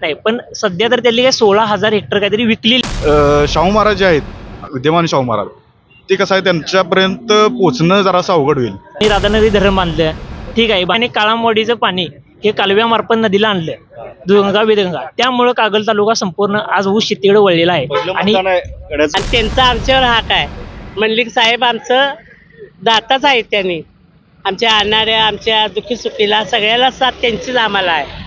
नाही पण सध्या तर त्यांनी काय सोळा हजार हेक्टर काहीतरी विकली शाहू महाराज जे आहेत विद्यमान शाहू महाराज ते कसं आहे त्यांच्यापर्यंत पोचणं जरासं अवघड होईल. आणि राधानगरी धरण बांधलं ठीक आहे आणि काळामवाडीचं पाणी हे कालव्यामार्फत नदीला आणलं दुगंगा विदंगा त्यामुळं कागल तालुका संपूर्ण आज ऊस शेतीकडे वळलेला आहे. आणि आणि त्यांचा आमच्यावर हाक आहे. मंडलिक साहेब आमचं दाताच आहेत त्यांनी. आमच्या आणणाऱ्या आमच्या दुखी सुखीला सगळ्याला साथ त्यांचीच आम्हाला आहे.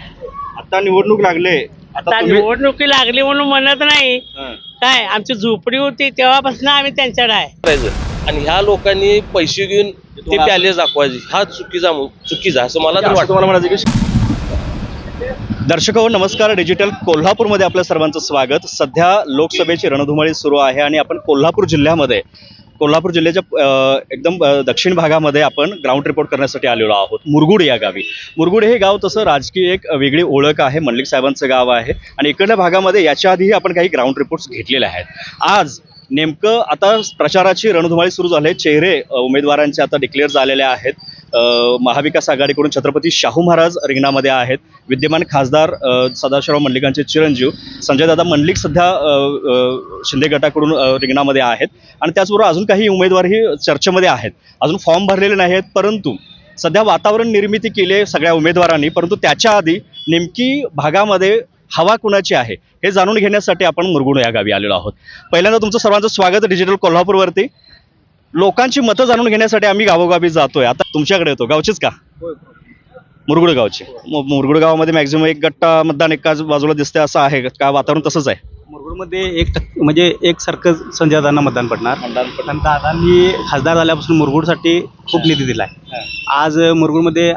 आता निवडणूक लागले. आता तुम्ही निवडणुकी लागली म्हणून म्हणत नाही. हं. काय आमची झोपडी होती तेव्हापासून आम्ही त्यांच्याकडे आहे. करायचं. आणि ह्या लोकांनी पैसे घेऊन ते पॅलेस दाखवायचे. हा चुकीचा चुकीचा असं मला तर असं वाटतं. तुम्हाला म्हणायचं की दर्शक हो नमस्कार. डिजिटल कोल्हापूरमध्ये आपल्या सर्वांचं स्वागत. सध्या लोकसभेची रणधुमाळी सुरू आहे आणि आपण कोल्हापूर जिल्ह्यामध्ये कोल्हापूर जिल्ह्याच्या एकदम दक्षिण भागामध्ये आपण ग्राउंड रिपोर्ट करण्यासाठी आलेलो आहोत. मुरगुड या गावी. मुरगुड हे गाव तसं राजकीय एक वेगळी ओळख आहे. मंडलिक साहेबांचं गाव आहे. आणि इकडल्या भागामध्ये याच्या आधीही आपण काही ग्राउंड रिपोर्ट्स घेतलेले आहेत. आज नेमकं आता प्रचाराची रणधुमाळी सुरू झाली चेहरे उमेदवारांचे आता डिक्लेअर झालेले आहेत. महाविकास आघाडीकडून छत्रपती शाहू महाराज रिंगणामध्ये आहेत. विद्यमान खासदार सदाशिवराव मंडलिकांचे चिरंजीव संजयदादा मंडलिक सध्या शिंदे गटाकडून रिंगणामध्ये आहेत. आणि त्याचबरोबर अजून काही उमेदवारही चर्चेमध्ये आहेत. अजून फॉर्म भरलेले नाही आहेत परंतु सध्या वातावरण निर्मिती केली आहे सगळ्या उमेदवारांनी. परंतु त्याच्या आधी नेमकी भागामध्ये हवा कुणाची आहे हे जाणून घेण्यासाठी आपण मुरगुण या गावी आलेलो आहोत. पहिल्यांदा तुमचं सर्वांचं स्वागत डिजिटल कोल्हापूरवरती. लोकांची मतं जाणून घेण्यासाठी आम्ही गावोगावी जातोय. आता तुमच्याकडे येतो. गावचीच का? मुरगुड गावची मुरगुड गावामध्ये मॅक्झिमम एक गट्टा मतदान एकाच बाजूला दिसते असं आहे. का वातावरण तसंच आहे? मुरगुडमध्ये एक टक्के म्हणजे एक सारखं संजय दादांना मतदान पडणार. पण दादांनी खासदार झाल्यापासून मुरगुडसाठी खूप निधी दिला आहे आज मुरगुडमध्ये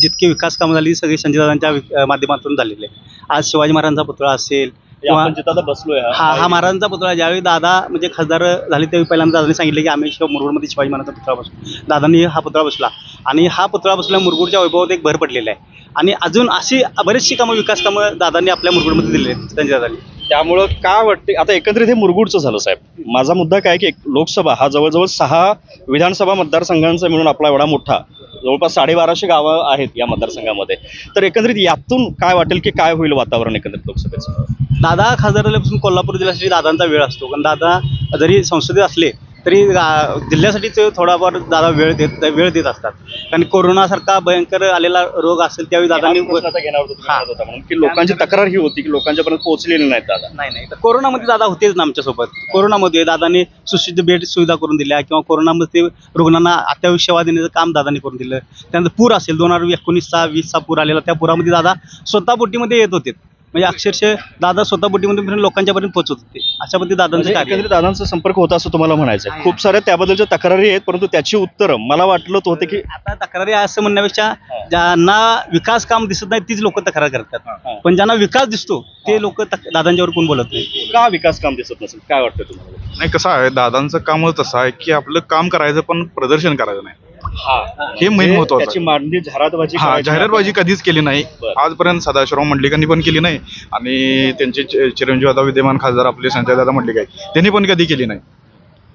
जितके विकास कामं झाली सगळी संजय दादांच्या माध्यमातून झालेले. आज शिवाजी महाराजांचा पुतळा असेल आपण जिथं आता बसलोय हा हा महाराजांचा पुतळा ज्यावेळी दादा म्हणजे खासदार झाले त्यावेळी पहिल्यांदा दादांनी सांगितले की आम्ही शिव मुरगुडमध्ये शिवाजी महाराजांचा पुतळा बसू दादांनी हा पुतळा बसला. आणि हा पुतळा बसला मुरगुडच्या वैभवात एक भर पडलेला आहे. आणि अजून अशी बरीचशी कामं विकास कामं दादांनी आपल्या मुरगुडमध्ये दिलेली आहेत. संजय दादांनी त्यामुळं काय वाटते आता एकंदरीत हे मुरगुडचं झालं साहेब. माझा मुद्दा काय की एक लोकसभा हा जवळजवळ सहा विधानसभा मतदारसंघांचा मिळून आपला एवढा मोठा जवळपास साडेबाराशे गावं आहेत या मतदारसंघामध्ये. तर एकंदरीत यातून काय वाटेल की काय होईल वातावरण एकंदरीत लोकसभेचं? दादा खासदार झाल्यापासून कोल्हापूर जिल्ह्यासाठी दादांचा वेळ असतो. कारण दादा जरी संसदेत असले तरी गा- जिल्ह्यासाठी ते थोडाफार दादा वेळ देत वेळ देत असतात. कारण कोरोनासारखा भयंकर आलेला रोग असेल त्यावेळी दादांनी हाच प्रश्न आता घेणार होतो तुम्ही. म्हणत होता म्हणून की लोकांची तक्रार ही होती की लोकांच्यापर्यंत पोहोचलेली नाहीत दादा. नाही नाही. तर कोरोनामध्ये दादा होतेच ना आमच्यासोबत. कोरोनामध्ये दादांनी सुशिद्ध बेड सुविधा करून दिल्या किंवा कोरोनामध्ये रुग्णांना अत्यावश्यक सेवा देण्याचं काम दादांनी करून दिलं. त्यानंतर पूर असेल दोन हजार एकोणीसचा वीसचा पूर आलेला त्या पुरामध्ये दादा स्वतः बोटीमध्ये येत होते. म्हणजे अक्षरशः दादा स्वतः बोटीमध्ये फिरून लोकांच्यापर्यंत पोहोचत होते. अशा पद्धती दादांचं म्हणजे कार्य आहे. एकंदरीत दादांचा संपर्क होता असं तुम्हाला म्हणायचं आहे. खूप साऱ्या त्याबद्दलच्या तक्रारी आहेत परंतु त्याची उत्तरं मला वाटलं होतं की आता तक्रारी आहे असं म्हणण्यापेक्षा ज्यांना विकास काम दिसत नाही तीच लोक तक्रार हा. करतात पण ज्यांना विकास दिसतो ते लोक दादांच्यावर कोण बोलत नाही. का विकास काम दिसत नसेल? काय वाटतं तुम्हाला? नाही कसं आहे दादांचं कामच तसं आहे की आपलं काम करायचं पण प्रदर्शन करायचं नाही. हे. main म्हणजे महत्वाचं आहे. त्याची मांडणी जाहिरातबाजी हा जाहिरातबाजी कधीच केली नाही. आजपर्यंत सदाशिवराव मंडलिकांनी पण केली नाही. आणि त्यांचे चि- चिरंजीव आता विद्यमान खासदार आपले संजयदादा मंडलिक आहे त्यांनी पण कधी केली नाही.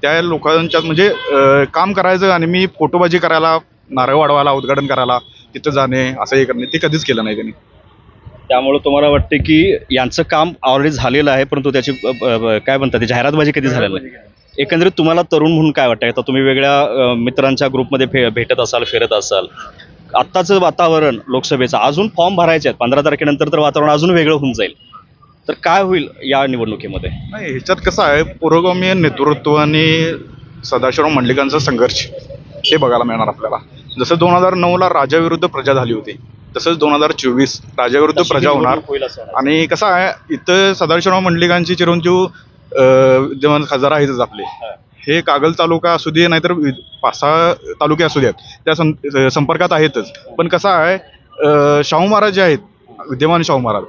त्या लोकांच्यात म्हणजे अं, काम करायचं आणि मी फोटोबाजी करायला नारळ वाढवायला उद्घाटन करायला तिथं जाणे असं हे करणे ते कधीच केलं नाही त्यांनी. त्यामुळे तुम्हाला वाटते की यांचं काम ऑलरेडी झालेलं आहे परंतु त्याची अ, काय म्हणतात ते जाहिरातबाजी कधी झालेलं नाही. एकंदरीत तुम्हाला तरुण म्हणून काय वाटतंय? आता तुम्ही वेगळ्या अ, मित्रांच्या ग्रुपमध्ये फे भेटत असाल फिरत असाल. आत्ताचं वातावरण लोकसभेचं अजून फॉर्म भरायचे आहेत. पंधरा तारखेनंतर तर वातावरण अजून वेगळं होऊन जाईल. तर काय होईल या निवडणुकीमध्ये? नाही ह्याच्यात कसं आहे पुरोगामी नेतृत्व आणि सदाशिवराव मंडलिकांचा संघर्ष हे बघायला मिळणार आपल्याला. जसं दोन हजार नऊला राजाविरुद्ध प्रजा झाली होती तसंच दोन हजार चोवीस राजाविरुद्ध प्रजा होणार. होईल असं वाटतं. आणि कसं आहे इथं सदाशिवराव मंडलिकांचे चिरंजीव विद्यमान खासदार आहेतच आपले. हे. कागल तालुका असू दे नाहीतर पाच सहा तालुके असू द्यात त्या संपर्कात आहेतच. पण कसं आहे शाहू महाराज जे आहेत विद्यमान शाहू महाराज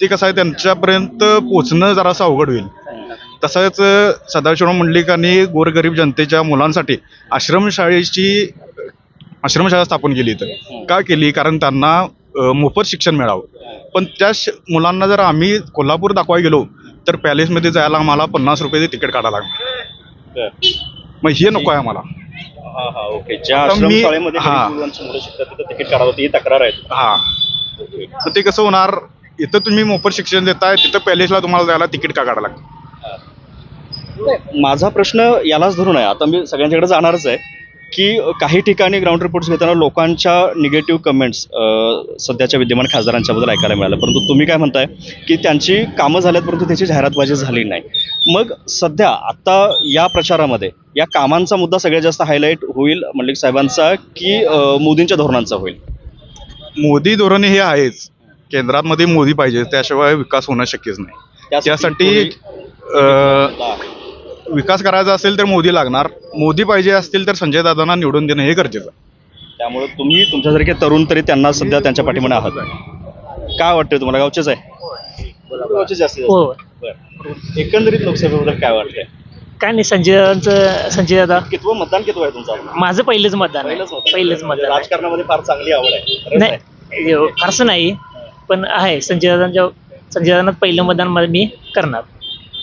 ते कसं आहे त्यांच्यापर्यंत पोचणं जरासं अवघड होईल. तसंच अं, सदाशिवराव मंडलिकांनी गोरगरीब जनतेच्या मुलांसाठी आश्रमशाळेची आश्रमशाळा स्थापन केली इथं. का केली? कारण त्यांना मोफत शिक्षण मिळावं. पण त्या श- मुलांना जर आम्ही कोल्हापूर दाखवायला गेलो तर पॅलेसमध्ये जायला आम्हाला पन्नास रुपयाचे तिकीट काढावं लागणार. मग हे नको आहे आम्हाला. हा हा ओके. ज्या आता मी- आश्रमशाळेमध्ये हा. गरीब मुलांची मुलं शिकतात तिथं तिकीट काढावं ही तक्रार आहे. हा. तर ते कसं होणार? इथं तुम्ही मोफत शिक्षण देताय तिथं पॅलेसला तुम्हाला जायला तिकीट का काढायला लागतं? माझा प्रश्न यालाच धरून आहे. आता मी सगळ्यांच्याकडे जाणारच आहे. की काही ठिकाणी ग्राउंड रिपोर्ट्स घेताना लोकांच्या निगेटिव्ह कमेंट्स सध्याच्या विद्यमान खासदारांच्या बद्दल ऐकायला मिळालं. परंतु तुम्ही काय म्हणताय की त्यांची कामं झाल्यात परंतु त्याची जाहिरातबाजी झाली नाही. मग सध्या आता या प्रचारामध्ये या कामांचा मुद्दा सगळ्यात जास्त हायलाईट होईल मल्लिक साहेबांचा की मोदींच्या धोरणांचा होईल? मोदी धोरण हे आहेच. केंद्रामध्ये मोदी पाहिजे त्याशिवाय विकास होणं शक्यच नाही. त्यासाठी विकास करायचा असेल तर मोदी लागणार मोदी पाहिजे असतील तर संजय दादांना निवडून देणं हे गरजेचं आहे. त्यामुळे तुम्ही तुमच्यासारखे तरुण तरी त्यांना सध्या त्यांच्या पाठीमागे आहात काय वाटतंय तुम्हाला गावचेच आहे गावचेच जास्तीत जास्त. हो बरं. एकंदरीत लोकसभेबद्दल काय वाटतंय काय नाही संजयचं संजय दादा कितवं मतदान कितवं आहे तुमचं माझं पहिलंच मतदान आहे पहिलंच मतदान. पहिलंच मतदान आहे. राजकारणामध्ये फार चांगली आवड आहे. नाही एव- फारसं नाही पण आहे संजय दादांच्या संजय दादांना पहिलं मतदान मला मी करणार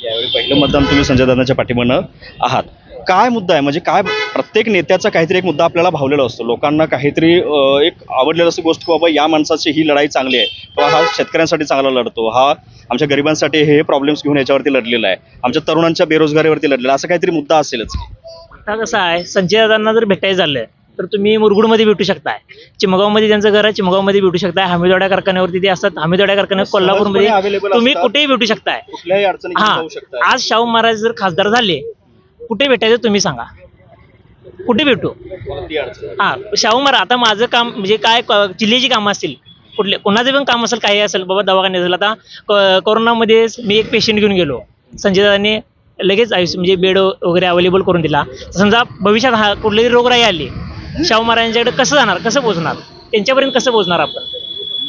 यावेळी पहिलं मतदान तुम्ही संजय दादांच्या पाठीमागं आहात. काय मुद्दा आहे? म्हणजे काय प्रत्येक नेत्याचा काहीतरी एक मुद्दा आपल्याला भावलेला असतो. लोकांना काहीतरी एक आवडलेलं असं गोष्ट की बाबा या माणसाची ही लढाई चांगली आहे. किंवा हा शेतकऱ्यांसाठी चांगला लढतो. हा आमच्या गरिबांसाठी हे प्रॉब्लेम्स घेऊन याच्यावरती लढलेला आहे. आमच्या तरुणांच्या बेरोजगारीवरती लढलेला असा काहीतरी मुद्दा असेलच. आता कसं आहे संजय दादांना जर भेटायचं झालं तर तुम्ही मुरगुडमध्ये भेटू शकताय. चिमगावमध्ये त्यांचं घर आहे चिमगावमध्ये भेटू शकताय. हमीदवाड्या कारखान्यावरती ते असतात. हमीदवाड्या सहजपणे कोल्हापूरमध्ये तुम्ही. कुठेही भेटू शकताय. कुठल्याही अडचणी हा. आज शाहू महाराज जर खासदार झाले कुठे भेटायचं तुम्ही सांगा. कुठे भेटू? हा. शाहू महाराज आता माझं काम म्हणजे काय जिल्ह्याची कामं असतील. कुठले कोणाचं पण काम असेल काही असेल बाबा दवाखान्यात असेल आता कोरोनामध्ये मी एक पेशंट घेऊन गेलो. संजय दादाने लगेच आयुष्य म्हणजे बेड वगैरे अवेलेबल करून दिला. समजा भविष्यात हा कुठलीही रोगराई आली शाहू महाराजांच्याकडे कसं जाणार? कसं पोहोचणार त्यांच्यापर्यंत कसं पोहोचणार आपण?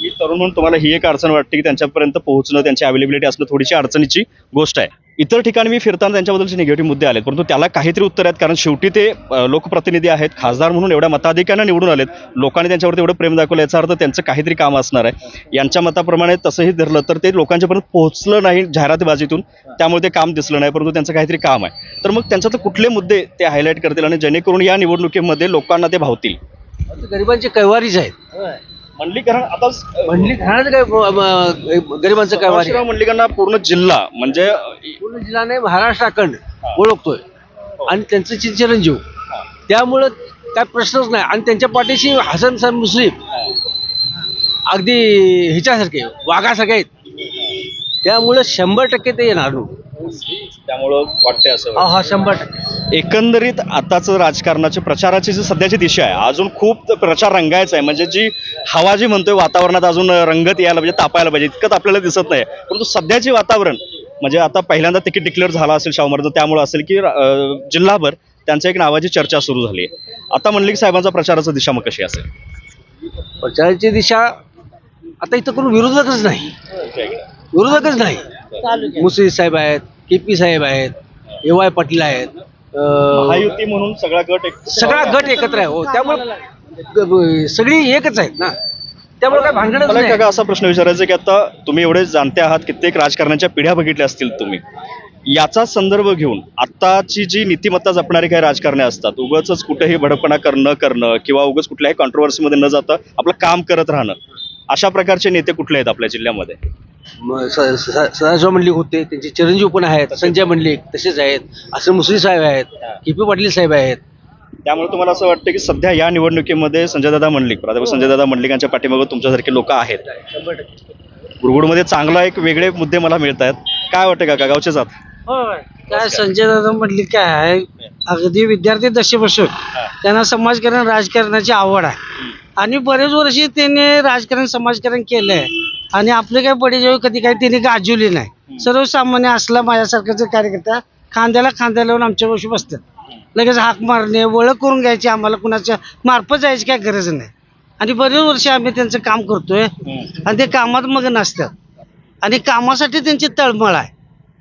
मी तरुण म्हणून तुम्हाला ही एक अडचण वाटते की त्यांच्यापर्यंत पोहोचणं त्यांची अवेलेबिलिटी असणं थोडीशी अडचणीची गोष्ट आहे. इतर ठिकाणी मी फिरताना त्यांच्याबद्दलचे निगेटिव्ह मुद्दे आलेत परंतु त्याला काहीतरी उत्तर आहेत कारण शेवटी ते लोकप्रतिनिधी आहेत खासदार म्हणून एवढ्या मताधिक्यानं निवडून आलेत लोकांनी त्यांच्यावरती एवढं प्रेम दाखवलं याचा अर्थ त्यांचं काहीतरी काम असणार आहे. यांच्या मताप्रमाणे तसंही धरलं तर ते लोकांच्यापर्यंत पोहोचलं नाही जाहिरातबाजीतून त्यामुळे ते काम दिसलं नाही परंतु त्यांचं काहीतरी काम आहे. तर मग त्यांच्यातले कुठले मुद्दे ते हायलाईट करतील आणि जेणेकरून या निवडणुकीमध्ये लोकांना ते भावतील? गरिबांचे कैवारीच आहेत. मंडलीकरण आता म्हणली घराण्याचं काय गरिबांचं कैवारी सदाशिवराव मंडलिकांना पूर्ण जिल्हा म्हणजे पूर्ण जिल्ह्याने महाराष्ट्र अखंड ओळखतोय. आणि त्यांचं चि- चिरंजीव त्यामुळं काय प्रश्नच नाही. आणि त्यांच्या पाठीशी हसन सन मुस्लिम. अगदी ह्याच्यासारखे वाघासारखे आहेत. त्यामुळं शंभर टक्के ते येणार त्यामुळं वाटतंय असं. हा हा शंभर टक्के. एकंदरीत आताच राजकारणाची प्रचाराची जी सध्याची दिशा आहे अजून खूप प्रचार रंगायचा आहे. म्हणजे जी हवा जी म्हणतोय वातावरणात अजून रंगत यायला पाहिजे तापायला पाहिजे इतकंच आपल्याला दिसत नाही. परंतु सध्याचे वातावरण म्हणजे आता पहिल्यांदा तिकीट डिक्लेअर झाला असेल शाहू महाराज त्यामुळे असेल की जिल्हाभर त्यांच्या एक नावाची चर्चा सुरू झाली आहे. आता मंडलिक साहेबांचा प्रचाराची दिशा मग कशी असेल? प्रचाराची दिशा आता इथं कोण विरोधकच नाही. विरोधकच नाही. मुसळी साहेब आहेत के पी साहेब आहेत ए वाय पाटील आहेत महायुती म्हणून सगळा गट एक सगळा गट एकत्र आहे. हो त्यामुळे सगळी एकच आहेत ना. त्यामुळे काय नाही. काका असा प्रश्न विचारायचा की आता तुम्ही एवढे जाणते आहात कित्येक राजकारणाच्या पिढ्या बघितल्या असतील तुम्ही. याचा संदर्भ घेऊन आत्ताची जी नीतिमत्ता जपणारी काही राजकारणे असतात उगाच कुठेही भडकपणा करणं करणं किंवा उगाच कुठल्याही कॉन्ट्रोवर्सीमध्ये न जाता आपलं काम करत राहणं अशा प्रकारचे नेते कुठले आहेत आपल्या जिल्ह्यामध्ये? सदाशिव मंडलिक होते त्यांचे चिरंजीव पण आहेत संजय मंडलिक तसेच आहेत असं मुसळी साहेब आहेत के पी पाटील साहेब आहेत. त्यामुळे तुम्हाला असं वाटतं की सध्या या निवडणुकीमध्ये संजयदादा मंडलिक प्राध्यापक संजयदादा मंडलिकांच्या पाठीमागे तुमच्यासारखे लोक आहेत. गुरगुडमध्ये चांगला एक वेगळे मुद्दे मला मिळत आहेत काय वाटतं काका गावचे जात? काय संजय दादा म्हटली काय आहे? अगदी विद्यार्थी दशेपासून त्यांना समाजकारण राजकारणाची आवड आहे. आणि बरेच वर्षी त्यांनी राजकारण समाजकारण केलंय. आणि आपले काही बडेजेव कधी काही त्यांनी गाजवली नाही. सर्वसामान्य असला माझ्यासारखाचे कार्यकर्ता खांद्याला खांद्या लावून आमच्या वर्षी बसतात. लगेच हाक मारणे ओळख करून घ्यायची आम्हाला कुणाच्या मार्फत जायची काय गरज नाही. आणि बरेच वर्ष आम्ही त्यांचं काम करतोय. आणि ते कामात मग नसतात आणि कामासाठी त्यांची तळमळ आहे.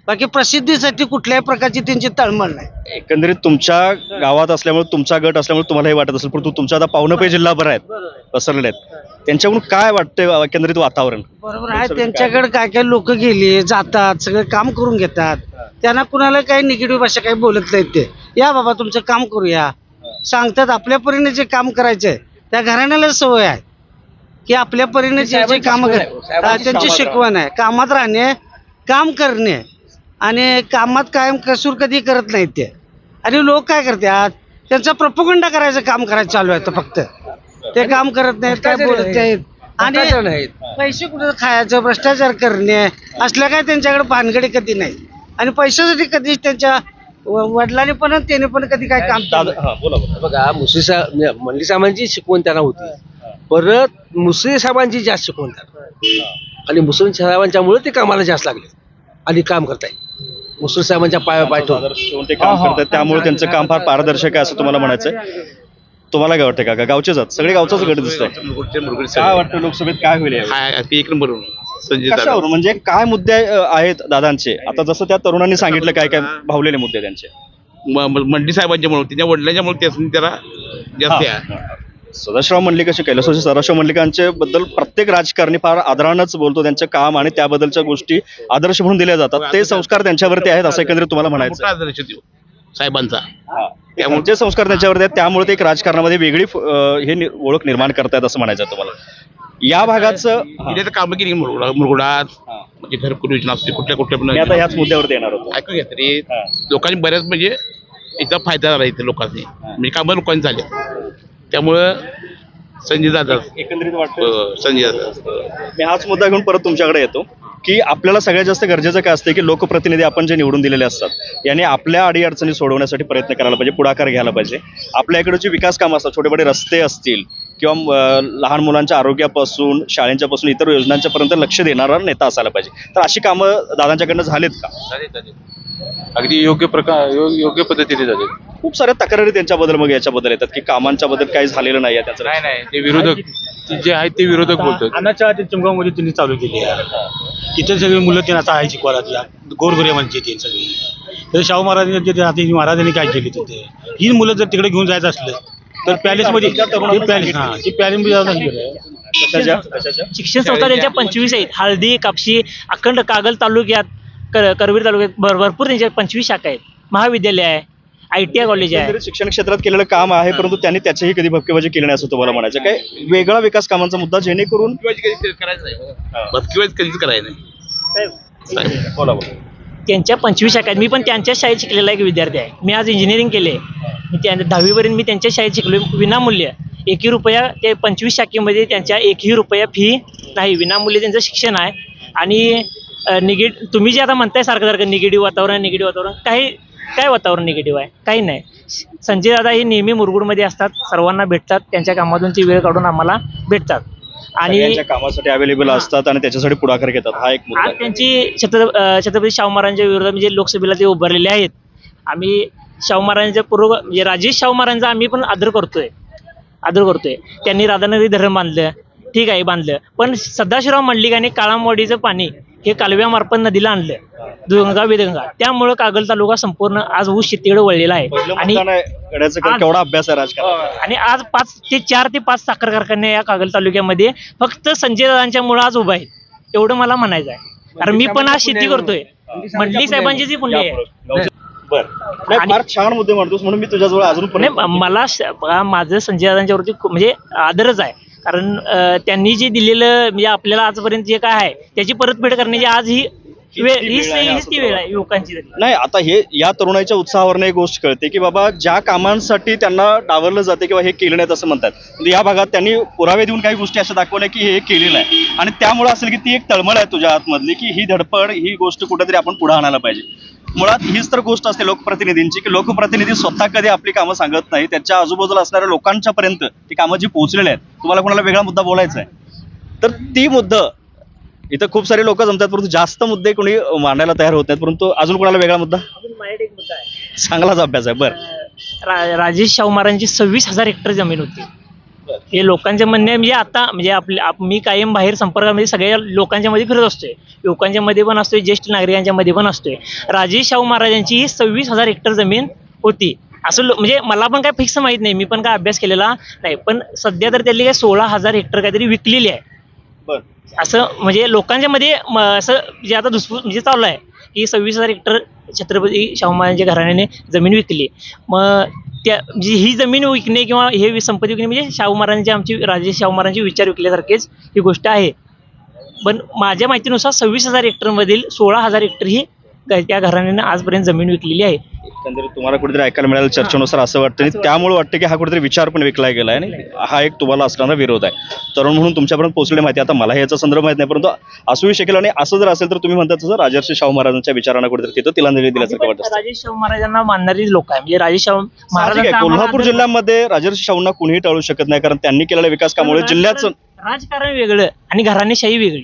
बाकी प्रसिद्धीसाठी कुठल्याही प्रकारची त्यांची तळमळ नाही. एकंदरीत तुमच्या गावात असल्यामुळे तुमचा गट असल्यामुळे तुम्हाला हे वाटत असेल परंतु तुमच्या आता पाहुणपे जिल्हाभर आहेत पसरलेले आहेत त्यांच्याकडून काय वाटतंय एकंदरीत वातावरण? बरोबर आहे. त्यांच्याकडे काय काय लोक गेले जातात सगळे काम करून घेतात. त्यांना कुणाला काही निगेटिव्ह भाषा काही बोलत नाहीत ते. या बाबा तुमचं काम करूया. सांगतात आपल्या परीने जे काम करायचंय त्या घराण्याला सवय आहे. की आपल्या परीने जे जे काम त्यांची शिकवण आहे. कामात राहणे काम करणे. आणि कामात कायम कसूर कधी करत नाहीत ते. आणि लोक काय करतात? त्यांचा प्रपोगंडा करायचं काम करायचं चालू आहे आता फक्त. ते काम करत नाहीत काय बोलत नाहीत. आणि पैसे कुठे खायचं? भ्रष्टाचार करणे असल्या काय त्यांच्याकडे भानगडी कधी नाही. आणि पैशासाठी कधीच त्यांच्या वडिलांनी पण त्याने पण कधी काय काम केलं. नाही. हा बघा मुसळी साहेब मंडली साहेबांची शिकवण त्यांना होती. परत मुसळी साहेबांची जास्त शिकवण त्यांना. आणि मुसळी साहेबांच्यामुळे ते कामाला जास्त लागले. आणि काम करताय. मुसळी साहेबांच्या पाया पाय ठेवून. आदर्श ठेवून ते काम करतात त्यामुळे त्यांचं काम फार पारदर्शक आहे असं तुम्हाला म्हणायचं तुम्हाला काय वाटतं काका? गावचेच आहात. सगळे गावचाच गट दिसतंय काय वाटतं लोकसभेत काय होईल यावेळी? एक नंबर संजय कशावर म्हणजे काय मुद्दे अ, आहेत दादांचे? आता जसं त्या तरुणांनी सांगितलं काय काय भावलेले मुद्दे त्यांचे? मंडी साहेबांच्यामुळे त्याच्या वडिलांच्यामुळे त्यासनी त्याला जास्त आहे. सदाशिवराव मंडलिक कसे कैलासवासी सदाशिव मंडलिकांचे बद्दल प्रत्येक राजकारणी फार आदरानच बोलतो. त्यांचं काम आणि त्याबद्दलच्या गोष्टी आदर्श म्हणून दिल्या जातात. ते संस्कार त्यांच्यावरती आहेत असं एकंदरीत तुम्हाला म्हणायचं आदर्श देऊ साहेबांचा. त्यामुळे जे संस्कार त्यांच्यावरती आहेत त्यामुळे ते एक राजकारणामध्ये वेगळी हे नि- ओळख निर्माण करतायत असं म्हणायचं आहे तुम्हाला. या भागाचं हा. इथे तर कामं केली मुरगुडा मुरगुडात म्हणजे घरकुल योजना असते कुठल्या कुठल्या मी आता पण ह्याच मुद्द्यावरती येणार होतो. ऐकून घ्या तरी. हा. लोकांनी बऱ्याच म्हणजे याचा फायदा झाला इथे लोकांनी. म्हणजे कामं लोकांनी झाले. त्यामुळं संजय दादा एकंदरीत वाटतं अं, संजय दादा. मी हाच मुद्दा घेऊन परत तुमच्याकडे येतो की आपल्याला सगळ्यात जास्त गरजेचं काय असतं की लोकप्रतिनिधी आपण जे निवडून दिलेले असतात यांनी आपल्या अडीअडचणी सोडवण्यासाठी प्रयत्न करायला पाहिजे पुढाकार घ्यायला पाहिजे. आपल्या इकडे जे विकास कामं असतात छोटे मोठे रस्ते असतील किंवा लहान मुलांच्या आरोग्यापासून शाळेंच्या पासून इतर योजनांच्या पर्यंत लक्ष देणारा नेता असायला पाहिजे. तर अशी कामं दादांच्याकडनं झालीत का? अगदी योग्य प्रकार योग्य पद्धतीने झाले. खूप साऱ्या तक्रारी त्यांच्याबद्दल मग याच्याबद्दल येतात की कामांच्या बद्दल काही झालेलं नाही आहे त्याचं नाही नाही ते विरोधक ते जे आहेत ते विरोधक बोलतात. अन्नाच्या ते चमगावमध्ये त्यांनी चालू केली आहे. तिथे सगळी मुलं त्यांना आता आहे शिकवायला गोरगोरे म्हणजे ते सगळी. तर शाहू महाराजांनी महाराजांनी काय केली तिथे? ही मुलं जर तिकडे घेऊन जायचं असलं तर पॅलेसमध्ये पॅलेस हा ते पॅलेसमध्ये जाऊन केलं. कशाच्या कशाच्या? शिक्षण संस्था त्यांच्या पंचवीस आहेत. हळदी कापशी अखंड कागल तालुक्यात कर करवीर तालुक्यात भर भरपूर त्यांच्या पंचवीस शाखा आहेत. महाविद्यालय आहे आय टी आय कॉलेज आहे. एकंदरीत शिक्षण क्षेत्रात केलेलं काम आहे परंतु त्यांनी त्याचीही कधी भपकेबाजी केली नाही असं तुम्हाला म्हणायचं. काय वेगळा विकास कामांचा मुद्दा जेणेकरून कधी करायचं नाही बदकिवाज कधीच करायचं नाही. बोला बोला. त्यांच्या पंचवीस शाखा आहेत. मी पण त्यांच्याच शाळेत शिकलेला एक विद्यार्थी आहे. मी आज इंजिनिअरिंग केले. मी त्या दहावीपर्यंत मी त्यांच्या शाळेत शिकलो विनामूल्य. एकही रुपया ते पंचवीस शाखेमध्ये त्यांच्या एकही रुपया फी नाही. विनामूल्य त्यांचं शिक्षण आहे. आणि निगेट तुम्ही जे आता म्हणताय सारखं सारखं निगेटिव्ह वातावरण निगेटिव्ह वातावरण काही काय वातावरण निगेटिव्ह आहे? काही नाही. संजय दादा हे नेहमी मुरगुडमध्ये असतात सर्वांना भेटतात त्यांच्या कामातून ती वेळ काढून आम्हाला भेटतात. आणि कामासाठी अवेलेबल असतात आणि त्याच्यासाठी पुढाकार घेतात. हा एक मुद्दा आज आहे. त्यांची छत्र छत्रपती शाहू महाराजांच्या विरोधात म्हणजे लोकसभेला ते उभारलेले आहेत. आम्ही शाहू महाराजांच्या पूर्व म्हणजे राजेश शाहू महाराजांचा आम्ही पण आदर करतोय. आदर करतोय. त्यांनी राधानगरी धरण बांधलं ठीक आहे बांधलं. पण सदाशिवराव मंडलिकाने काळामवाडीचं पाणी हे कालव्यामार्फत नदीला आणलं. दुगंगा वेदगंगा त्यामुळं कागल तालुका संपूर्ण आज ऊस शेतीकडे वळलेला आहे. आणि केवढा अभ्यास आहे राजकारण आणि आज पाच ते चार ते पाच साखर कारखाने या कागल तालुक्यामध्ये फक्त संजय दादांच्या मुळे आज उभा आहेत. एवढं मला म्हणायचं आहे. कारण मी पण आज शेती करतोय. मंडलिक साहेबांची जी पुण्य आहे. बर. छान मुद्दे म्हणतोस म्हणून मी तुझ्याजवळ अजून पण मला माझं संजय दादांच्यावरती खूप म्हणजे आदरच आहे. कारण त्यांनी जे दिलेलं म्हणजे आपल्याला आजपर्यंत जे काय आहे त्याची परतफेड करण्याची आज ही. नाही आता हे या तरुणाच्या उत्साहावरनं एक गोष्ट कळते की बाबा ज्या कामांसाठी त्यांना डावरलं जाते किंवा हे केलं नाहीत असं म्हणतात. म्हणजे या भागात त्यांनी पुरावे देऊन काही गोष्टी अशा दाखवल्या की हे केलेलं आहे. आणि त्यामुळे असेल की ती एक तळमळ आहे तुझ्या आतमधली की ही धडपड ही गोष्ट कुठेतरी आपण पुढे आणायला पाहिजे. मुळात हीच तर गोष्ट असते लोकप्रतिनिधींची की लोकप्रतिनिधी स्वतः कधी आपली कामं सांगत नाही. त्याच्या आजूबाजूला असणाऱ्या लोकांच्या पर्यंत ती कामं जी पोहोचलेली आहेत तुम्हाला कोणाला वेगळा मुद्दा बोलायचा आहे? तर ती मुद्दा इथं खूप सारे लोक जमतात परंतु जास्त मुद्दे कोणी मांडायला तयार होत नाहीत. परंतु अजून कोणाला वेगळा मुद्दा? चांगलाच अभ्यास आहे बरं. राजेश शाहू महाराजांची सव्वीस हजार हेक्टर जमीन होती. हे लोकांचे म्हणणे म्हणजे आता म्हणजे आपल्या आप- मी कायम बाहेर संपर्कामध्ये सगळ्या लोकांच्या मध्ये फिरत असतोय. युवकांच्या मध्ये पण असतोय ज्येष्ठ नागरिकांच्या मध्ये पण असतोय. राजेश शाहू महाराजांची ही सव्वीस हजार हेक्टर जमीन होती. असं म्हणजे मला पण काय फिक्स माहीत नाही मी पण काय अभ्यास केलेला नाही. पण सध्या तर त्यांनी काय सोळा हजार हेक्टर काहीतरी विकलेली आहे. असं म्हणजे लोकांच्या मध्ये असं जे आता दुसपूस म्हणजे चालू आहे. की सव्वीस हजार हेक्टर छत्रपती शाहू महाराजांच्या घराण्याने जमीन विकली. मग त्या जी ही जमीन विकणे किंवा हे संपत्ती विकणे म्हणजे शाहू महाराजांची आमची राजे शाहू महाराजांचे विचार विकल्यासारखेच ही गोष्ट आहे. पण माझ्या माहितीनुसार सव्वीस हजार हेक्टरमधील सोळा हजार हेक्टर ही त्या घराण्यानं आजपर्यंत जमीन विकलेली आहे. एकंदरीत तुम्हाला कुठेतरी ऐकायला मिळालं चर्चेनुसार असं वाटतं. आणि त्यामुळे वाटतं की हा कुठेतरी विचार पण विकला गेला आहे आणि हा एक तुम्हाला असणारा विरोध आहे. तरुण म्हणून तुमच्यापर्यंत पोहोचले माहिती आता मला याचा संदर्भ माहीत नाही परंतु असूही शकेल आणि असं जर असेल तर तुम्ही म्हणतात तसं राजर्षी शाहू महाराजांच्या विचारांना कुठेतरी तिथं तिलांजली दिल्यासारखं वाटतं. राजे शाहू महाराजांना मानणारी लोक आहे. म्हणजे राजे शाहू साहजिक आहे. महाराजांचा कोल्हापूर जिल्ह्यामध्ये राजर्षी शाहूंना कुणीही टाळू शकत नाही कारण त्यांनी केलेल्या विकास कामामुळे जिल्ह्याचं राजकारण वेगळं आणि घराणेशाही वेगळी.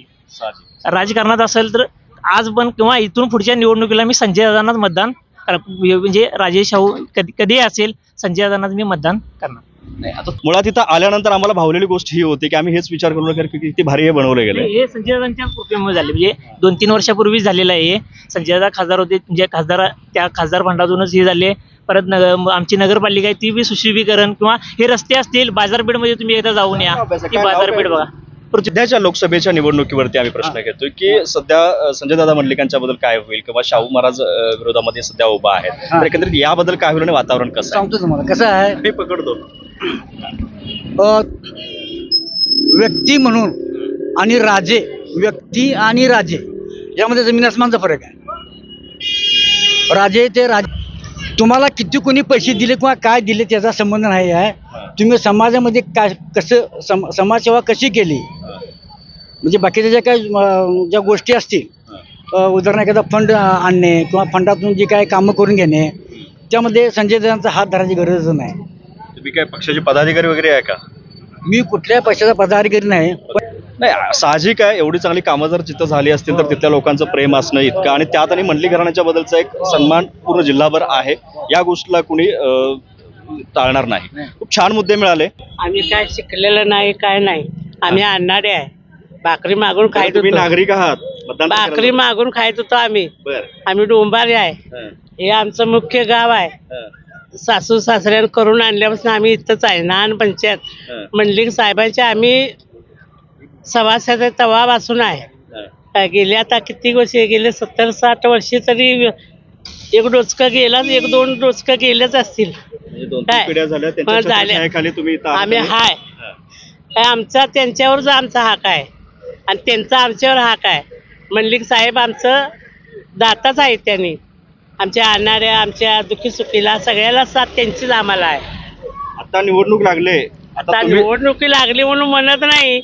राजकारणात असेल तर आज पण किंवा इथून पुढच्या निवडणुकीला मी संजय दादांनाच मतदान म्हणजे राजे शाहू कधी कधी असेल संजय दादांनाच मी मतदान करणार. नाही, आता मुळात इथं आल्यानंतर आम्हाला भावलेली गोष्ट ही होती की आम्ही हेच विचार करू नका की किती भारी हे बनवलं गेलं हे संजय दादांच्या कृपेमुळे झाले. म्हणजे दोन तीन वर्षापूर्वी झालेलं आहे हे. संजय दादा खासदार होते म्हणजे खासदार त्या खासदार फंडातूनच हे झाले. परत नगर म- आमची नगरपालिका आहे ती बी सुशोभीकरण किंवा हे रस्ते असतील बाजारपेठमध्ये तुम्ही एकदा जाऊन या. ती बाजारपेठ बघा. सध्याच्या लोकसभेच्या निवडणुकीवरती आम्ही प्रश्न घेतोय की सध्या संजय दादा मंडलिकांच्या बद्दल काय होईल किंवा शाहू महाराज विरोधामध्ये सध्या उभा आहेत? तर एकंदरीत याबद्दल काय होईल आणि वातावरण कसं आहे? सांगतो तुम्हाला. कसं आहे? मी पकडतो. व्यक्ती म्हणून आणि राजे व्यक्ती आणि राजे यामध्ये जमीन आसमानचा फरक आहे. राजे ते राजे तुम्हाला किती कोणी पैसे दिले किंवा काय दिले त्याचा संबंध नाही आहे. तुम्ही समाजामध्ये काय कसं सम समाजसेवा कशी केली? म्हणजे बाकीच्या ज्या काही अ, ज्या गोष्टी असतील उदाहरण एखादा फंड आणणे किंवा फंडातून जी काय कामं करून घेणे त्यामध्ये संजय दत्तांचा हात धरायची गरज नाही. तुम्ही काय पक्षाचे पदाधिकारी वगैरे आहे का? मी कुठल्या पैशाचा पदाधिकारी नाही नाही साहजिक आहे एवढी चांगली कामं जर तिथं झाली असतील तर तिथल्या लोकांचं प्रेम असणं इतकं. आणि त्यात आणि मंडली घराण्याच्या बद्दलचा एक सन्मान पूर्ण जिल्हाभर आहे. या गोष्टीला कुणी टाळणार नाही. खूप छान मुद्दे मिळाले. आम्ही काय शिकलेलं नाही काय नाही. आम्ही आणणारे आहे. भाकरी मागून खायत तुम्ही नागरिक आहात. भाकरी. मागून खायत होतो आम्ही. आम्ही डोंबारे आहे. हं, आमचं मुख्य गाव आहे. सासू सासऱ्यानं करून आणल्यापासून आम्ही इथंच आहे. नान पंचायत. मंडलिक साहेबांच्या आम्ही सभासद तवापासून आहे. गेले आता किती वर्ष गेले? सत्तर साठ वर्षे तरी एक डोचकं गेलाच एक दोन डोचकं गेलेच असतील. म्हणजे काय? झाल्या आम्ही हाय. काय आमचा त्यांच्यावरच आमचा हक आहे. आणि त्यांचा आमच्यावर हक आहे. मंडलिक साहेब आमचं दाताच आहे त्यांनी. आमच्या आणणाऱ्या आमच्या दुखी सुखीला सगळ्याला साथ त्यांचीच आम्हाला आहे. आता निवडणूक लागले. आता निवडणुकी लागली म्हणून म्हणत नाही.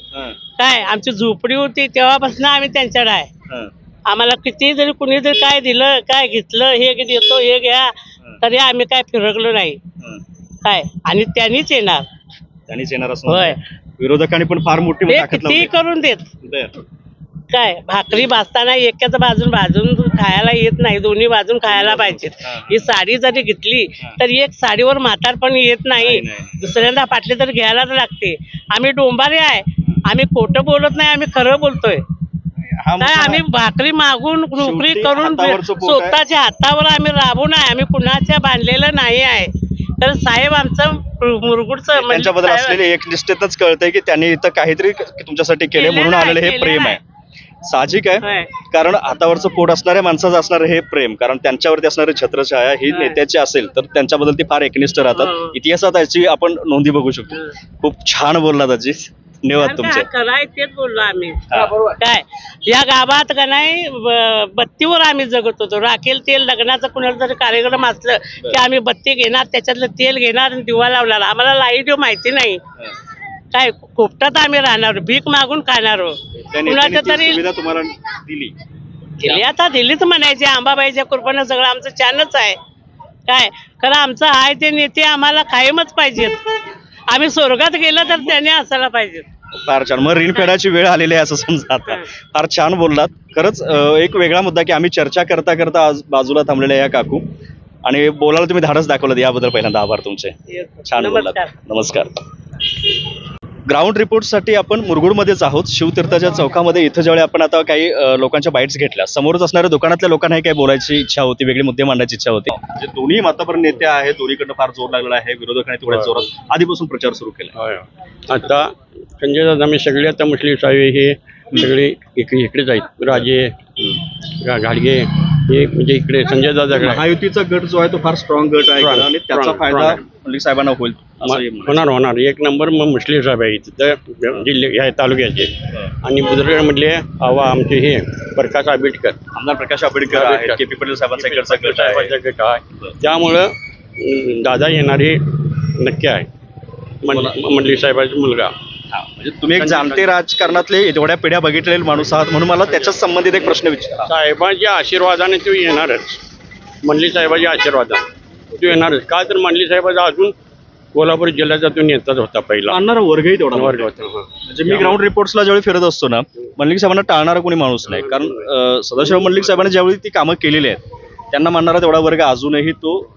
काय आमची झोपडी होती तेव्हापासून आम्ही त्यांच्याकडे आहे हं. आम्हाला किती जरी कुणी जरी काय दिलं काय घेतलं हे देतो हे घ्या तरी आम्ही काय फिरकलो नाही हं. काय आणि त्यांनीच येणार त्यांनीच येणार असं होय. विरोधकांनी पण फार मोठी किती. करून देत. काय भाकरी भाजताना एकाच बाजून भाजून खायला येत नाही दोन्ही बाजून खायला पाहिजेत हा. साडी जरी घेतली. तर एक साडीवर म्हातार पण येत नाही. दुसऱ्यांदा पाटले तर घ्यायलाच लागते आम्ही डोंबारे आहे आम्ही खोटं बोलत नाही आम्ही खरं बोलतोय आम्ही भाकरी मागून नोकरी करून. स्वतःच्या हातावर आम्ही राबून आहे आम्ही कुणाच्या बांधलेलं नाही आहे तर साहेब आमचं मुरगुडचं म्हणजे असलेले एक निष्ठेतच कळतंय की त्यांनी इथं काहीतरी तुमच्यासाठी केले म्हणून आलेलं हे प्रेम आहे. साहजिक आहे. कारण हातावरचं पोट असणाऱ्या माणसाचं असणारं हे प्रेम कारण त्यांच्यावरती असणारी छत्रछाया ही. नेत्याची असेल तर त्यांच्याबद्दल ती फार एकनिष्ठ राहतात हो. इतिहासात याची आपण नोंदी बघू शकतो हं. खूप छान बोललात आजी धन्यवाद काय तुमचे. कराय तेच बोललो आम्ही. हा. काय? या गावात का नाही ब- बत्तीवर आम्ही जगत होतो. राखेल तेल लग्नाचा कुणाला जरी कार्यक्रम असलं की आम्ही बत्ती घेणार त्याच्यातलं तेल घेणार आणि दिवा लावणार. आम्हाला लाइट माहिती नाही. काय कोपटात आम्ही राहणार भीक मागून खाणार नेत्यांनी कुणाच्या तरी सुविधा तुम्हाला दिली. दिली आता दिलीच म्हणायची आंबाबाईच्या कृपानं सगळं आमचं छानच आहे. काय? खरं आमचं आहे ते नेते आम्हाला कायमच पाहिजेत. आम्ही स्वर्गात गेलो तर त्याने असायला पाहिजेत फार छान. मग ऋण फेडायची वेळ आलेली आहे असं समजा आता. फार छान बोललात. खरंच अं, एक वेगळा मुद्दा की आम्ही चर्चा करता करता आज बाजूला थांबलेल्या या काकू. आणि बोलायला तुम्ही धाडस दाखवलं याबद्दल पहिल्यांदा आभार तुमचे. छान बोललात. नमस्कार. ग्राउंड रिपोर्टसाठी आपण मुरगुडमध्येच आहोत. शिवतीर्थाच्या चौकामध्ये. इथं ज्यावेळी आपण आता काही लोकांच्या बाईट्स घेतल्या समोरच असणाऱ्या दुकानातल्या लोकांनाही काही बोलायची इच्छा होती वेगळे मुद्दे मांडायची इच्छा होती. म्हणजे दोन्ही मातापर्यंत नेते आहेत दोन्हीकडनं फार जोर लागलेला आहे. विरोधकांनी तेवढ्या जोरात आधीपासून प्रचार सुरू केला. आता संजय दादा आम्ही सगळे आता मुस्लिम साहेब हे सगळे इकडे इकडेच आहेत. राजे घाडगे हे म्हणजे इकडे संजय दादाकडे महायुतीचा गट जो आहे तो फार स्ट्रॉंग गट आहे. आणि त्याचा फायदा मलिक साहेबांना होईल असं हे. होणार होणार. एक नंबर मग मुस्लिम साहेब आहे तिथं जिल्हे ह्या तालुक्याचे. आणि बुजुर्ग म्हटले हवा आमचे हे प्रकाश आंबेडकर. आमदार प्रकाश आंबेडकर आहेत के पी पटेल साहेबांचा इकडचा गट आहे. साहेबांचा गट आहे. त्यामुळं अं, दादा येणारे नक्की आहे. मंडली साहेबाचा मुलगा. म्हणजे तुम्ही एक जाणते राजकारणातले एवढ्या पिढ्या बघितलेले माणूस आहात म्हणून मला त्याच्याच संबंधित एक प्रश्न विचारा. साहेबांच्या आशीर्वादाने तो येणारच. मंडली साहेबाच्या आशीर्वादाने. तो येणारच का तर मंडली साहेबाचा अजून कोल्हापूर जिल्ह्याचा तो नेताच होता पहिला. आणणारा वर्गही तेवढा. वर्ग. होता, हा. म्हणजे मी ग्राउंड रिपोर्ट्सला ज्यावेळी फिरत असतो ना मल्लिक साहेबांना टाळणारा कोणी माणूस नाही. कारण अं, सदाशिव मल्लिक साहेबांनी ज्यावेळी ती कामं केलेली आहेत त्यांना मानणारा तेवढा वर्ग अजूनही तो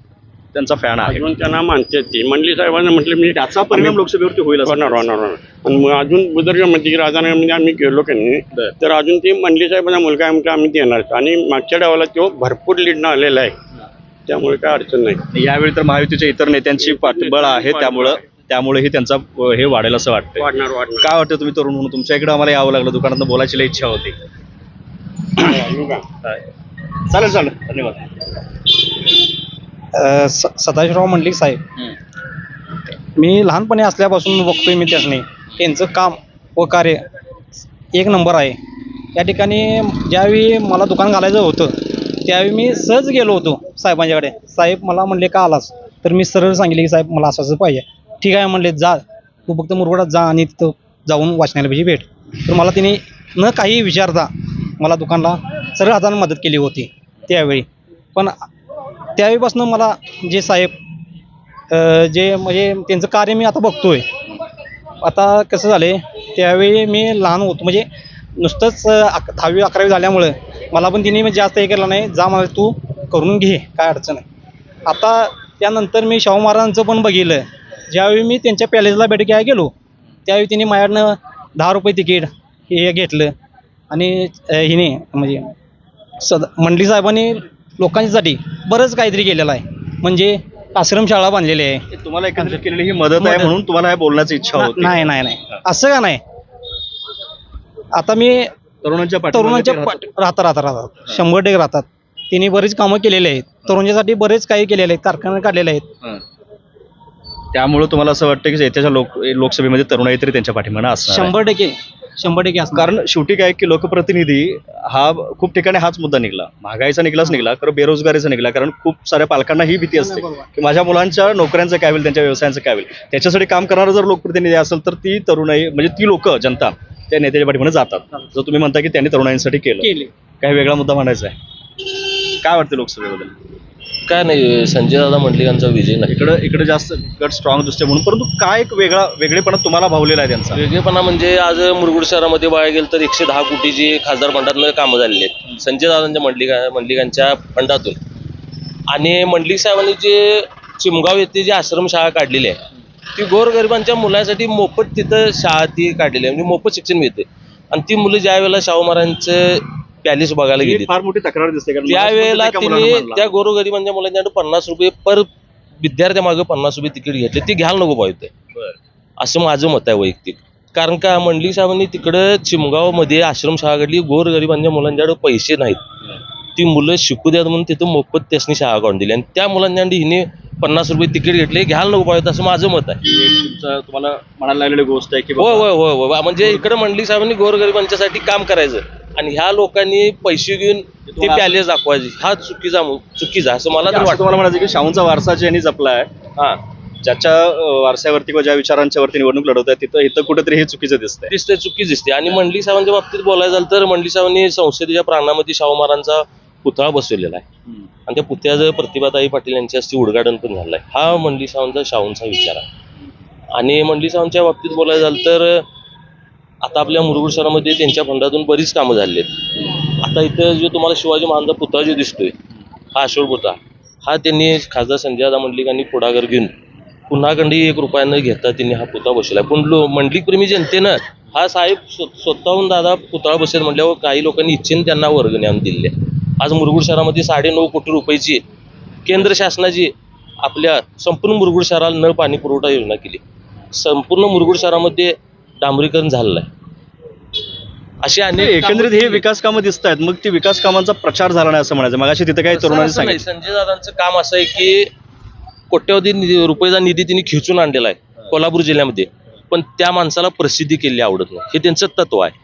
त्यांचा फॅन आहे. अजून त्यांना मानते ती. मंडली साहेबांना म्हटलं मी त्याचा परिणाम लोकसभेवरती होईल असं होणार होणार होणार. आणि मग अजून बुजुर्ग म्हणजे राजाने म्हणजे आम्ही गेलो की नाही. तर अजून ते मंडली साहेबांचा मुलगा आहे म्हणजे आम्ही देणार. आणि मागच्या डावाला तो भरपूर लीडनं आलेला आहे. त्यामुळे काय अडचण नाही. यावेळी तर महायुतीच्या इतर नेत्यांची पाठबळ आहे त्यामुळं त्यामुळेही त्यांचा हे वाढेल असं वाटतं वाढणार वाढणार. काय वाटतं तुम्ही तरुण म्हणून? तुमच्या इकडे आम्हाला यावं लागलं दुकानात बोलायची लई इच्छा होती. चालेल चालेल. धन्यवाद. सदाशिवराव मंडलिक साहेब. मी लहानपणी असल्यापासून बघतोय मी त्यासनी त्यांचं काम व कार्य एक नंबर आहे. या ठिकाणी ज्यावेळी मला दुकान घालायचं होतं त्यावेळी मी सहज गेलो होतो साहेबांच्याकडे. साहेब मला म्हणले का आलास? तर मी सरळ सांगितले की साहेब मला असं असं पाहिजे. ठीक आहे म्हणले जा. तू फक्त मुरगडात जा आणि तिथं जाऊन वाचनाला पाहिजे भेट. तर मला तिने न काही विचारता मला दुकानला सरळ हाताने मदत केली होती त्यावेळी. पण त्यावेळीपासून मला जे साहेब जे म्हणजे त्यांचं कार्य मी आता बघतो आहे आता कसं झालंय त्यावेळी मी लहान होतो. म्हणजे नुसतंच अक दहावी अकरावी झाल्यामुळं मला पण तिने म्हणजे जास्त हे केलं नाही. जा मला तू करून घे काय अडचण आहे आता त्यानंतर मी शाहू महाराजांचं पण बघितलं. ज्यावेळी मी त्यांच्या पॅलेसला भेट घ्यायला गेलो त्यावेळी तिने माझ्याकडनं दहा रुपये तिकीट हे घेतलं. आणि हिने म्हणजे सद मंडली साहेबांनी लोकांसाठी बरंच काहीतरी केलेलं आहे. म्हणजे आश्रमशाळा बांधलेली आहे. तुम्हाला एकंदरीत केलेली ही मदत आहे. म्हणून तुम्हाला हे बोलण्याची इच्छा होती. नाही नाही नाही. असं का नाही? आता मी तरुणांच्या पाठीमागे तरुणांच्या ते राहतात. पाठ राहता राहता राहतात शंभर टक्के राहतात त्यांनी बरीच कामं केलेली आहेत तरुणांसाठी बरेच काही केलेले आहेत कारखाने काढलेले आहेत हं. त्यामुळे तुम्हाला असं वाटतं की येत्याच्या लोक लोकसभेमध्ये तरुणाई तरी त्यांच्या पाठीमागे असणार आहे. शंभर टक्के शंभर टक्के असणार. कारण शेवटी काय की लोकप्रतिनिधी हा खूप ठिकाणी हाच मुद्दा निघला. महागाईचा निघलाच निघला कारण बेरोजगारीचा निघला कारण खूप साऱ्या पालकांना ही भीती असते की माझ्या मुलांच्या नोकऱ्यांचं काय होईल त्यांच्या व्यवसायांचं काय होईल. त्याच्यासाठी काम करणारा जर लोकप्रतिनिधी असेल तर ती तरुणाई म्हणजे ती लोक जनता त्या नेत्याच्या पाठीमागे जातात. जर तुम्ही म्हणता की त्यांनी तरुणाईंसाठी केलं. केले. काही वेगळा मुद्दा म्हणायचा आहे. काय वाटतं लोकसभेबद्दल? काय नाही संजय दादा मंडलिकांचा विजय नाही. इकडं इकडे जास्त गट स्ट्रॉंग दिसते म्हणून. परंतु काय एक वेगळा वेगळेपणा तुम्हाला भावलेला आहे त्यांचा? वेगळेपणा म्हणजे आज मुरगुड शहरामध्ये बघायला गेलं तर एकशे दहा कोटीची खासदार फंडातनं कामं झालेली आहेत. संजय दादांच्या मंडलिका मंडलिकांच्या फंडातून. आणि मंडलिक साहेबांनी जे चिमगाव येथे जी आश्रमशाळा काढलेली आहे ती गोरगरिबांच्या मुलांसाठी मोफत तिथं शाळा ती काढलेली आहे. म्हणजे मोफत शिक्षण मिळते. आणि ती मुलं ज्या वेळेला शाहू महाराजांचं पॅलेस बघायला गेली. फार मोठी तक्रार दिसते त्यावेळेला तिने. त्या गोरगरिबांच्या मुलांच्या पन्नास रुपये पर विद्यार्थ्यामागे पन्नास रुपये तिकीट घेतले. ती घ्यायला नको पाहिजे असं माझं मत आहे वैयक्तिक. कारण का मंडली साहेबांनी तिकडं चिमगावमध्ये आश्रमशाळा काढली गोरगरिबांच्या मुलांच्याकडे पैसे नाहीत. ती मुलं शिकू द्यात म्हणून तिथं मोफत त्यासनी शाळा काढून दिली. आणि त्या मुलांच्या हिने पन्नास रुपये तिकीट घेतले घ्यायला नको पाहिजे असं माझं मत आहे. तुम्हाला म्हणायला लागलेली गोष्ट आहे की होय होय होय म्हणजे इकडे मंडलिक साहेबांनी गोरगरिबांच्यासाठी काम करायचं. आणि ह्या लोकांनी पैसे घेऊन ते पॅलेस दाखवायचे. हा चुकीचा मु- चुकीचा असं मला तर असं वाटतं. तुम्हाला म्हणायचं की शाहूंचा वारसा ज्यांनी जपला आहे हा. ज्याच्या अं, वारसावरती किंवा ज्या विचारांच्या वरती निवडणूक लढवत आहे तिथं इथं कुठेतरी हे चुकीचं दिसतंय. दिसते चुकी दिसते आणि मंडली साहेबांच्या बाबतीत बोलायचं झालं तर मंडली साहेबांनी संसदेच्या प्रांगणामध्ये शाहू महाराजांचा पुतळा बसवलेला आहे. आणि त्या पुतळ्याचं प्रतिभाताई पाटील यांच्या हस्ते उद्घाटन पण झालं आहे हा मंडली साहेबांचा शाहूंचा विचार आहे. आणि मंडली साहेबांच्या बाबतीत बोलायचं झालं तर आता आपल्या मुरुगड शहरामध्ये त्यांच्या फंडातून बरीच कामं झाली आहेत. आता इथं जो तुम्हाला शिवाजी महाराजांचा पुतळा जो दिसतोय हा अशोक पुतळा हा त्यांनी खासदार संजयदा मंडलिकांनी पुढाकार घेऊन पुन्हा कंडी एक रुपयानं घेता त्यांनी हा पुतळा बसवला पण लो मंडलिकप्रेमी जनतेनं हा साहेब स्वतःहून दादा पुतळा बसेल म्हटल्यावर काही लोकांनी इच्छेने त्यांना वर्गणी आणून दिली आहे. आज मुरगुड शहरामध्ये साडेनऊ कोटी रुपयाची केंद्र शासनाची आपल्या संपूर्ण मुरगुड शहराला न पाणी पुरवठा योजना केली. संपूर्ण मुरगुड शहरामध्ये डांबरीकरण झालेलं आहे. अशी अनेक एकंदरीत हे. विकास कामं दिसत आहेत. मग ती विकास कामांचा प्रचार झाला नाही असं म्हणायचं. मगाशी तिथे काही तरुणांनी. सांगितलं. संजय दादांचं काम असं आहे की कोट्यवधी निधी रुपयाचा निधी त्यांनी खिचून आणलेला आहे कोल्हापूर जिल्ह्यामध्ये. पण त्या माणसाला प्रसिद्धी केली आवडत नाही. हे त्यांचं तत्व आहे.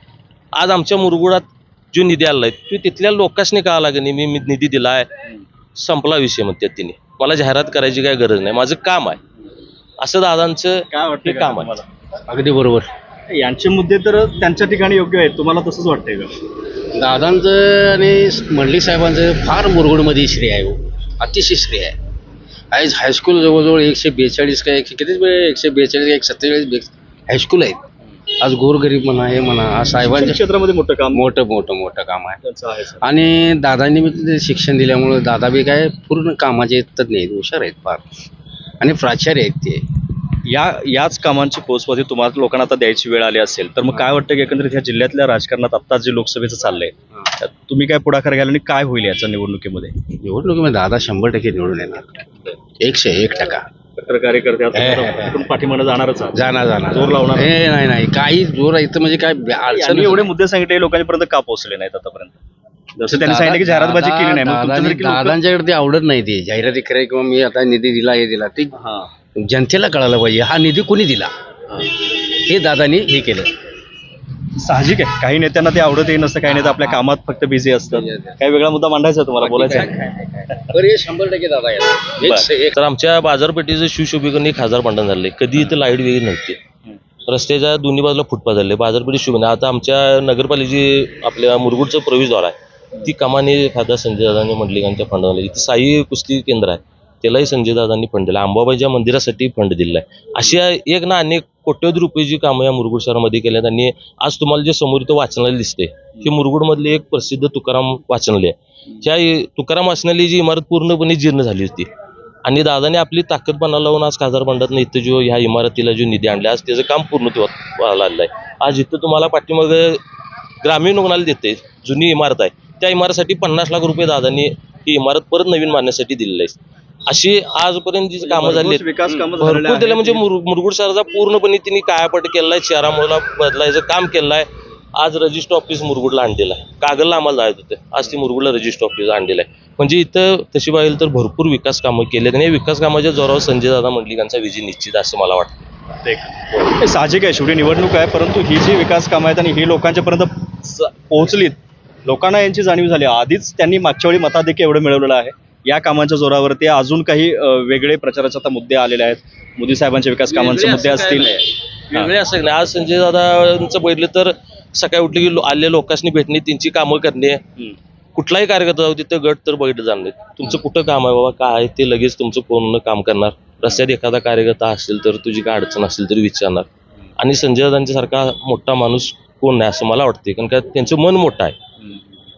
आज आमच्या मुरगुडात जो निधी आला आहे तो तिथल्या लोकांनी का लागे नाही मी मी निधी दिला आहे संपला विषय म्हणतात तिने. मला जाहिरात करायची काय गरज नाही. माझं काम आहे. असं दादांचं काय हे वाटतं काम आहे. तुम्हाला? अगदी बरोबर. यांचे मुद्दे तर त्यांच्या ठिकाणी योग्य आहेत. तुम्हाला तसंच वाटतंय का? दादांचं आणि मंडलिक साहेबांचं फार मुरगुडमध्ये श्रेय आहे हो. अतिशय श्रेय आहे. आज हायस्कूल जवळजवळ एकशे बेचाळीस काय एकशे कितीच बे- एकशे बेचाळीस एक सत्तेचाळीस हायस्कूल आहेत. आज गोरगरीब म्हणा हे म्हणा साहेबांच्या क्षेत्रामध्ये मोठं काम मोठं मोठं मोठं काम आहे. आणि दादांनी ते शिक्षण दिल्यामुळे दादा बी काय पूर्ण कामाचे तज्ञ आहेत हुशार आहेत फार. आणि प्राचार्य आहेत ते. या याच कामांची पोचपावती तुम्हाला लोकांना आता द्यायची वेळ आली असेल तर मग काय वाटतं की एकंदरीत ह्या जिल्ह्यातल्या राजकारणात आता जे लोकसभेचं चाललंय त्यात तुम्ही काय पुढाकार घ्याल आणि काय होईल याच्या निवडणुकीमध्ये? निवडणुकीमध्ये दादा शंभर टक्के निवडून येणार. एकशे एक टक्का. पत्र कार्यकर्ते आता जाणारच आहात. जाणार जाणार. जोर लावणार. हे नाही. नाही काही जोर आहे इथं म्हणजे काय अडचण यांनी एवढे मुद्दे सांगितले लोकांपर्यंत का पोहोचले नाहीत आतापर्यंत? जसं त्यांनी सांगितलं की जाहिरातबाजी केली नाही मग लोकं- दादांच्याकडे ते आवडत नाही ते. जाहिराती कराय किंवा मी आता निधी दिला हे दिला ते हा. जनतेला कळायला पाहिजे. हा निधी कोणी दिला? हे दादानी हे केलं. साहजिक आहे. काही नेत्यांना ते आवडतही नसतं काही नेते आपल्या कामात फक्त बिझी असतात. काही वेगळा मुद्दा मांडायचा तुम्हाला बोलायचं आहे? तर हे शंभर टक्के दादा येणार एकशे एक तर आमच्या बाजारपेठेचं शिवशोभीकरण एक हजार बंडन झाले. कधी इथं लाइट वेगळी नव्हती. रस्त्याच्या दोन्ही बाजूला फुटपाथ झाले. बाजारपेठे शुभ आता आमच्या नगरपालिकेची आपल्या मुरगुडचं प्रवेशद्वार आहे. ती कमाने खासदार संजय दादांनी मंडलिकांच्या फंडाला इथं साई कुस्ती केंद्र आहे. त्यालाही संजय दादांनी फंड दिला. अंबाबाईच्या मंदिरासाठी फंड दिला आहे अशी एक ना अनेक कोट्यवधी रुपयाची कामं या मुरगुड शहरामध्ये केल्यात आणि आज तुम्हाला जे समोर इथं वाचनालय दिसते हे मुरगुडमधले एक प्रसिद्ध तुकाराम वाचनालय ह्या इ- तुकाराम वाचनालयाची इमारत पूर्णपणे जीर्ण झाली होती. आणि दादाने आपली ताकदपणा लावून आज खासदार फंडातनं इथं जो ह्या इमारतीला जो निधी आणला आज त्याचं काम पूर्णत्वात आलेलं आहे आज इथं तुम्हाला पाठीमाग ग्रामीण रुग्णालय देते जुनी इमारत आहे. त्या इमारतीसाठी पन्नास लाख रुपये दादांनी ही इमारत परत नवीन बांधण्यासाठी दिलेली आहे अशी आजपर्यंत जी कामं झाली विकास कामं भरपूर. त्याला म्हणजे मुर- मुरगुड शहराचा पूर्णपणे तिने कायापट केलाय आहे शहरामुळे बदलायचं काम केलं आहे आज रजिस्टर ऑफिस मुरगुडला आणलेलं आहे. कागलला आम्हाला जायचं होतं. आज ती मुरगुडला रजिस्टर ऑफिस आणलेलं आहे. म्हणजे इथं तशी पाहिलं तर भरपूर विकास कामं केली आणि या विकास कामाच्या जोरावर संजय दादा मंडलिकांचा विजय निश्चित आहे असं मला वाटतं. साहजिक आहे शेवटी निवडणूक आहे परंतु ही जी विकास कामं आहेत आणि ही लोकांच्या पर्यंत स- पोहोचलीत लोकांना यांची जाणीव झाली. आधीच त्यांनी मागच्या वेळी मताधिक्य एवढं मिळवलेलं आहे. या कामांच्या जोरावरती अजून काही वेगळे प्रचाराचे आता मुद्दे आलेले आहेत. मोदी साहेबांच्या विकास कामांचे मुद्दे असतील. वेगळे असं नाही. आज संजय दादांचं बघितलं तर सकाळी उठले की आलेल्या लोकांनी भेटणे त्यांची कामं करणे. कुठलाही कार्यकर्ता जाऊ तिथं गट तर बघितलं जाणार नाही तुमचं कुठं काम आहे बाबा? काय आहे ते लगेच तुमचं पूर्ण काम करणार. रस्त्यात एखादा कार्यकर्ता असेल तर तुझी काय अडचण असेल तर विचारणार. आणि संजय दादांच्या सारखा मोठा माणूस कोण नाही असं मला वाटते कारण का त्यांचं मन मोठं आहे.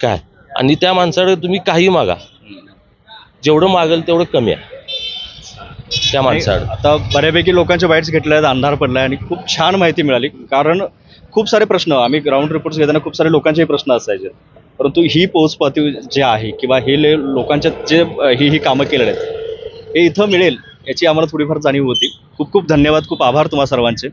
काय? आणि त्या माणसाकडे तुम्ही काही मागा. जेवढं मागेल तेवढं कमी आहे. त्या माणसाकडे. आता बऱ्यापैकी लोकांच्या बाईट्स घेतल्या आहेत अंधार पडलाय आणि खूप छान माहिती मिळाली. कारण खूप सारे प्रश्न आम्ही ग्राउंड रिपोर्ट्स घेताना खूप सारे लोकांचेही प्रश्न असायचे. परंतु ही पोचपातळी जे आहे किंवा हे ले- लोकांच्या जे ही ही कामं केलेली आहेत हे इथं मिळेल याची आम्हाला थोडीफार जाणीव होती. खूप खूप धन्यवाद खूप आभार तुम्हा सर्वांचे.